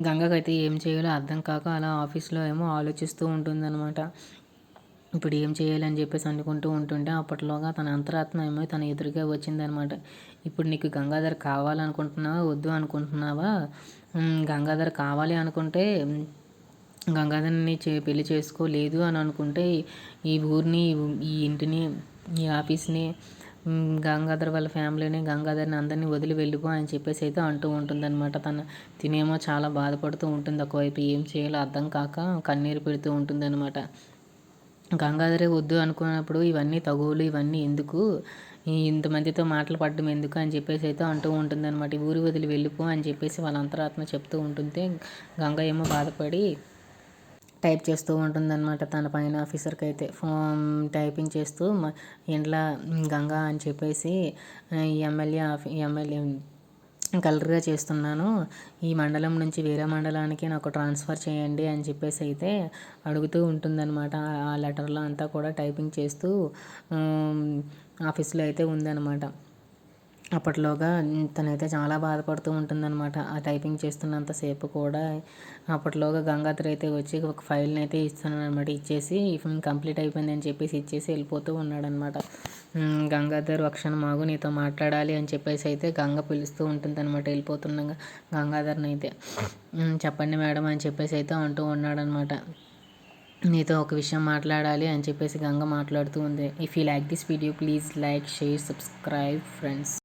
గంగకైతే ఏం చేయాలో అర్థం కాక అలా ఆఫీస్లో ఏమో ఆలోచిస్తూ ఉంటుందన్నమాట. ఇప్పుడు ఏం చేయాలని చెప్పేసి అనుకుంటూ ఉంటుంటే అప్పట్లోగా తన అంతరాత్మ ఏమో తన ఎదురుగా వచ్చిందనమాట ఇప్పుడు నీకు గంగాధర్ కావాలనుకుంటున్నావా? వద్దు అనుకుంటున్నావా? గంగాధర్ కావాలి అనుకుంటే గంగాధర్ని చే పెళ్ళి చేసుకోలేదు అని అనుకుంటే ఈ ఊరిని ఈ ఇంటిని ఈ ఆఫీస్ని గంగాధర్ వాళ్ళ ఫ్యామిలీని గంగాధర్ని అందరినీ వదిలి వెళ్ళిపో అని చెప్పేసి అయితే అంటూ ఉంటుందన్నమాట. తన తినేమో చాలా బాధపడుతూ ఉంటుంది ఒకవైపు. ఏం చేయాలో అర్థం కాక కన్నీరు పెడుతూ ఉంటుందన్నమాట. గంగాధరే వద్దు అనుకున్నప్పుడు ఇవన్నీ తగువులు ఇవన్నీ ఎందుకు? ఇంతమందితో మాటలు పడడం ఎందుకు అని చెప్పేసి అయితే అంటూ ఉంటుందన్నమాట. ఊరి వదిలి వెళ్ళిపో అని చెప్పేసి వాళ్ళ అంతరాత్మ చెప్తూ ఉంటుంటే గంగ ఏమో బాధపడి టైప్ చేస్తూ ఉంటుందన్నమాట తన పైన ఆఫీసర్కి అయితే ఫోన్ టైపింగ్ చేస్తూ ఇంట్లో గంగా అని చెప్పేసి ఎమ్మెల్యే ఆఫీ ఎమ్మెల్యే కలర్గా చేస్తున్నాను. ఈ మండలం నుంచి వేరే మండలానికి నాకు ట్రాన్స్ఫర్ చేయండి అని చెప్పేసి అయితే అడుగుతూ ఉంటుందన్నమాట. ఆ లెటర్లో అంతా కూడా టైపింగ్ చేస్తూ ఆఫీస్లో అయితే ఉందన్నమాట. అప్పట్లోగా తనైతే చాలా బాధపడుతూ ఉంటుందన్నమాట. ఆ టైపింగ్ చేస్తున్నంతసేపు కూడా అప్పట్లోగా గంగాధర్ అయితే వచ్చి ఒక ఫైల్ని అయితే ఇస్తున్నానమాట. ఇచ్చేసి కంప్లీట్ అయిపోయింది అని చెప్పేసి ఇచ్చేసి వెళ్ళిపోతూ ఉన్నాడనమాట గంగాధర్ ఒక క్షణం మాగు నీతో మాట్లాడాలి అని చెప్పేసి అయితే గంగ పిలుస్తూ ఉంటుంది అనమాట వెళ్ళిపోతుండగా గంగాధర్ని అయితే. చెప్పండి మేడం అని చెప్పేసి అయితే అంటూ ఉన్నాడనమాట నీతో ఒక విషయం మాట్లాడాలి అని చెప్పేసి గంగ మాట్లాడుతూ ఉంది. If you like this video please like share subscribe friends